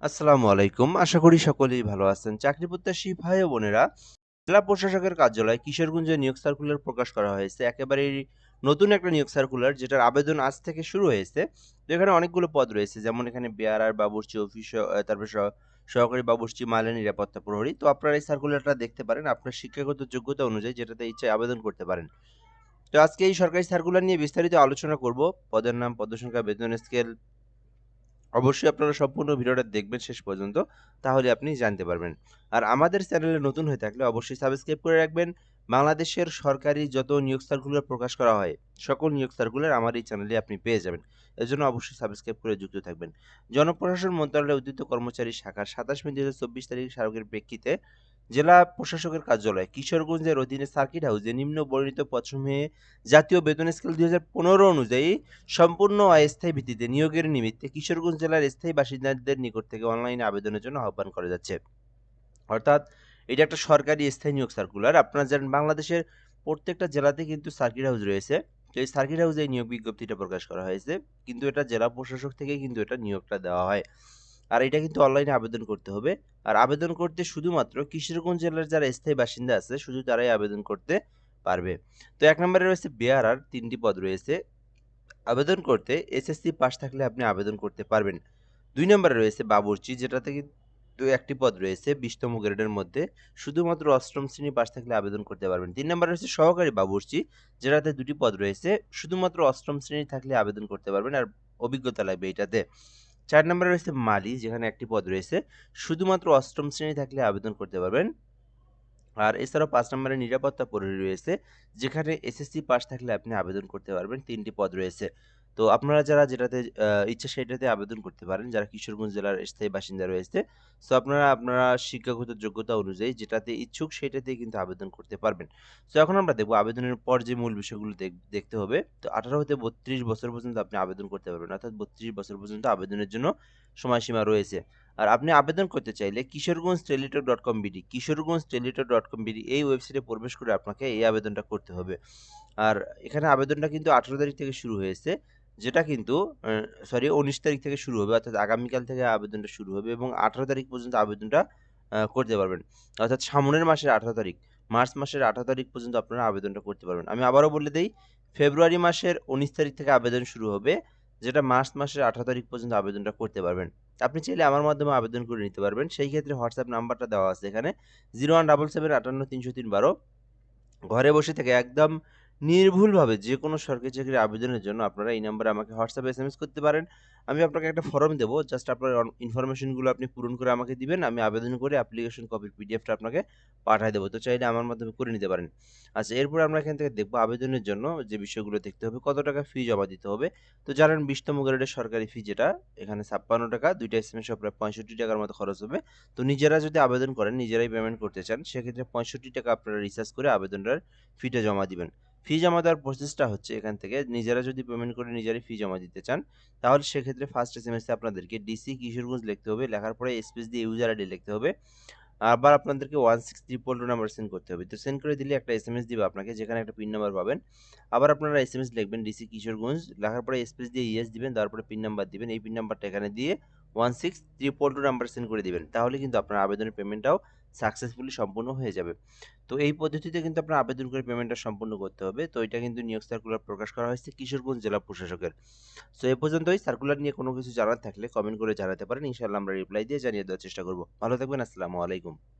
আসসালামু আলাইকুম। আশা করি সকলেই ভালো আছেন। চাকরি প্রত্যাশী ভাই বোনেরা, জেলা প্রশাসকের কার্যালয় কিশোরগঞ্জে নিয়োগ সার্কুলার প্রকাশ করা হয়েছে। একেবারেই নতুন একটা নিয়োগ সার্কুলার, যেটার আবেদন আজ থেকে শুরু হয়েছে। তো এখানে অনেকগুলো পদ রয়েছে, যেমন এখানে বিআরআর বাবুর্চি অফিস তারপর সহ- সহকারী বাবুর্চি মালে নিরাপত্তা প্রহরী। তো আপনারা এই সার্কুলারটা দেখতে পারেন, আপনার শিক্ষাগত যোগ্যতা অনুযায়ী যেটাতে ইচ্ছায় আবেদন করতে পারেন। তো আজকে এই সরকারি সার্কুলার নিয়ে বিস্তারিত আলোচনা করব। পদের নাম, পদসংখ্যা, বেতন স্কেল অবশ্যই আপনারা সম্পূর্ণ ভিডিওটা দেখবেন শেষ পর্যন্ত, তাহলে আপনি জানতে পারবেন। আর আমাদের চ্যানেলে নতুন হয়ে থাকলে অবশ্যই সাবস্ক্রাইব করে রাখবেন। বাংলাদেশের সরকারি যত নিয়োগ সার্কুলার প্রকাশ করা হয়, সকল নিয়োগ সার্কুলার আমার এই চ্যানেলে আপনি পেয়ে যাবেন। এর জন্য অবশ্যই সাবস্ক্রাইব করে যুক্ত থাকবেন। জনপ্রশাসন মন্ত্রণালয়ের উদ্যুক্ত কর্মচারী শাখার সাতাশ মে দু হাজার চব্বিশ তারিখ স্মারকের প্রেক্ষিতে জেলা প্রশাসকের কার্যালয়, কিশোরগঞ্জের অধীনে সার্কিট হাউসে নিম্ন বর্ণিত পদসমূহে জাতীয় বেতন স্কেল দুই হাজার পনেরো অনুযায়ী সম্পূর্ণ অস্থায়ী ভিত্তিতে নিয়োগের নিমিত্তে কিশোরগঞ্জ জেলার স্থায়ী বাসিন্দাদের নিকট থেকে অনলাইনে আবেদনের জন্য আহ্বান করা যাচ্ছে। অর্থাৎ এটা একটা সরকারি স্থায়ী নিয়োগ সার্কুলার আপনারা জানেন বাংলাদেশের প্রত্যেকটা জেলাতে কিন্তু সার্কিট হাউস রয়েছে। তো এই সার্কিট হাউসে নিয়োগ বিজ্ঞপ্তিটা প্রকাশ করা হয়েছে। কিন্তু এটা জেলা প্রশাসক থেকে কিন্তু এটা নিয়োগটা দেওয়া হয়। আর এটা কিন্তু অনলাইনে আবেদন করতে হবে। আর আবেদন করতে শুধুমাত্র কিশোরগঞ্জ জেলার যারা স্থায়ী বাসিন্দা আছে, শুধু তারাই আবেদন করতে পারবে। তো এক নম্বরে রয়েছে বিআরআর তিনটি পদ রয়েছে। আবেদন করতে এসএসসি পাস থাকলে আপনি আবেদন করতে পারবেন। দুই নম্বরে রয়েছে বাবুর্চি, যেটাতে কিন্তু একটি পদ রয়েছে বিশতম গ্রেডের মধ্যে। শুধুমাত্র অষ্টম শ্রেণি পাস থাকলে আবেদন করতে পারবেন। তিন নম্বরে রয়েছে সহকারী বাবুর্চি, যেটাতে দুটি পদ রয়েছে। শুধুমাত্র অষ্টম শ্রেণি থাকলে আবেদন করতে পারবেন আর অভিজ্ঞতা লাগবে এটাতে। চার নম্বরে রয়েছে মালি, যেখানে একটি পদ রয়েছে। শুধুমাত্র অষ্টম শ্রেণি থাকলে আবেদন করতে পারবেন। আর এছাড়াও পাঁচ নম্বরে নিরাপত্তা পরি রয়েছে, যেখানে এসএসসি পাস থাকলে আপনি আবেদন করতে পারবেন। তিনটি পদ রয়েছে। তো আপনারা যারা যেটাতে ইচ্ছা সেটাতে আবেদন করতে পারেন, যারা কিশোরগঞ্জ জেলার স্থায়ী বাসিন্দা রয়েছে তো আপনারা আপনারা শিক্ষাগত যোগ্যতা অনুযায়ী যেটাতে ইচ্ছুক সেটাতে কিন্তু আবেদন করতে পারবেন। তো এখন আমরা দেখব আবেদনের পর যে মূল বিষয়গুলো দেখ- দেখতে হবে, তো আঠারো হতে বত্রিশ বছর পর্যন্ত আপনি আবেদন করতে পারবেন, অর্থাৎ বত্রিশ বছর পর্যন্ত আবেদনের জন্য সময়সীমা রয়েছে। আর আপনি আবেদন করতে চাইলে Kishoreganj Teletalk dot com BD, Kishoreganj Teletalk dot com BD এই ওয়েবসাইটে প্রবেশ করে আপনাকে এই আবেদনটা করতে হবে। আর এখানে আবেদনটা কিন্তু আঠারো তারিখ থেকে শুরু হয়েছে যেটা কিন্তু সরি উনিশ তারিখ থেকে শুরু হবে, অর্থাৎ আগামীকাল থেকে আবেদনটা শুরু হবে এবং আঠারো তারিখ পর্যন্ত আবেদনটা করতে পারবেন। অর্থাৎ সামনের মাসের আঠারো তারিখ, মার্চ মাসের আঠারো তারিখ পর্যন্ত আপনারা আবেদনটা করতে পারবেন। আমি আবারও বলে দিই, ফেব্রুয়ারি মাসের উনিশ তারিখ থেকে আবেদন শুরু হবে, যেটা মার্চ মাসের আঠারো তারিখ পর্যন্ত আবেদনটা করতে পারবেন। আপনি চাইলে আমার মাধ্যমে আবেদন করে নিতে পারবেন, সেই ক্ষেত্রে হোয়াটসঅ্যাপ নাম্বারটা দেওয়া আছে এখানে, জিরো ওয়ান ডাবল সেভেন আটান্ন তিনশো তিন বারো। ঘরে বসে থেকে একদম নির্ভুলভাবে যে কোনো সরকারি চাকরির আবেদনের জন্য আপনারা এই নাম্বারে আমাকে হোয়াটসঅ্যাপে এসএমএস করতে পারেন। আমি আপনাকে একটা ফর্ম দেবো। জাস্ট আপনার ইনফরমেশনগুলো আপনি পূরণ করে আমাকে দিবেন। আমি আবেদন করে অ্যাপ্লিকেশন কপির পিডিএফটা আপনাকে পাঠিয়ে দেবো। তো চাইলে আমার মাধ্যমে করে নিতে পারেন। আচ্ছা এরপর আমরা এখান থেকে দেখব আবেদনের জন্য যে বিষয়গুলো দেখতে হবে। কত টাকা ফি জমা দিতে হবে? তো জানেন বিশতম গ্রেডের সরকারি ফি যেটা, এখানে ছাপ্পান্ন টাকা, দুইটা এস এম এসএমএস প্রায় পঁয়ষট্টি টাকার মতো খরচ হবে। তো নিজেরা যদি আবেদন করেন, নিজেরাই পেমেন্ট করতে চান, সেক্ষেত্রে পঁয়ষট্টি টাকা আপনারা রিচার্জ করে আবেদনটার ফিটা জমা দিবেন। ফি জমা দেওয়ার প্রসেসটা হচ্ছে এখান থেকে। নিজেরা যদি পেমেন্ট করে নিজেরাই ফি জমা দিতে চান, তাহলে সেক্ষেত্রে ফার্স্ট এস এম এসে আপনাদেরকে ডিসি কিশোরগঞ্জ লিখতে হবে। লেখার পরে স্পেস দিয়ে ইউজার আইডি লিখতে হবে। আবার আপনাদেরকে one six triple two number send করতে হবে। তো সেন্ড করে দিলে একটা এস এম এস দিবে আপনাকে, যেখানে একটা পিন নাম্বার পাবেন। আবার আপনারা এস এম এস লিখবেন ডিসি কিশোরগঞ্জ। লেখার পরে স্পেস দিয়ে ইএস দিবেন, তারপরে পিন নাম্বার দিবেন। এই পিন নাম্বারটা এখানে দিয়ে one six triple two number send করে দিবেন। তাহলে কিন্তু আপনার আবেদনের পেমেন্টটাও সাকসেসফুলি সম্পূর্ণ হয়ে যাবে। তো এই পদ্ধতিতে কিন্তু আপনার আবেদন করে পেমেন্টটা সম্পূর্ণ করতে হবে। তো এটা কিন্তু নিয়োগ সার্কুলার প্রকাশ করা হয়েছে কিশোরগঞ্জ জেলা প্রশাসকের। সো এ পর্যন্তই সার্কুলার নিয়ে কোনো কিছু জানার থাকলে কমেন্ট করে জানাতে পারেন। ইনশাআল্লাহ আমরা রিপ্লাই দিয়ে জানিয়ে দেওয়ার চেষ্টা করব। ভালো থাকবেন, আসসালামু আলাইকুম।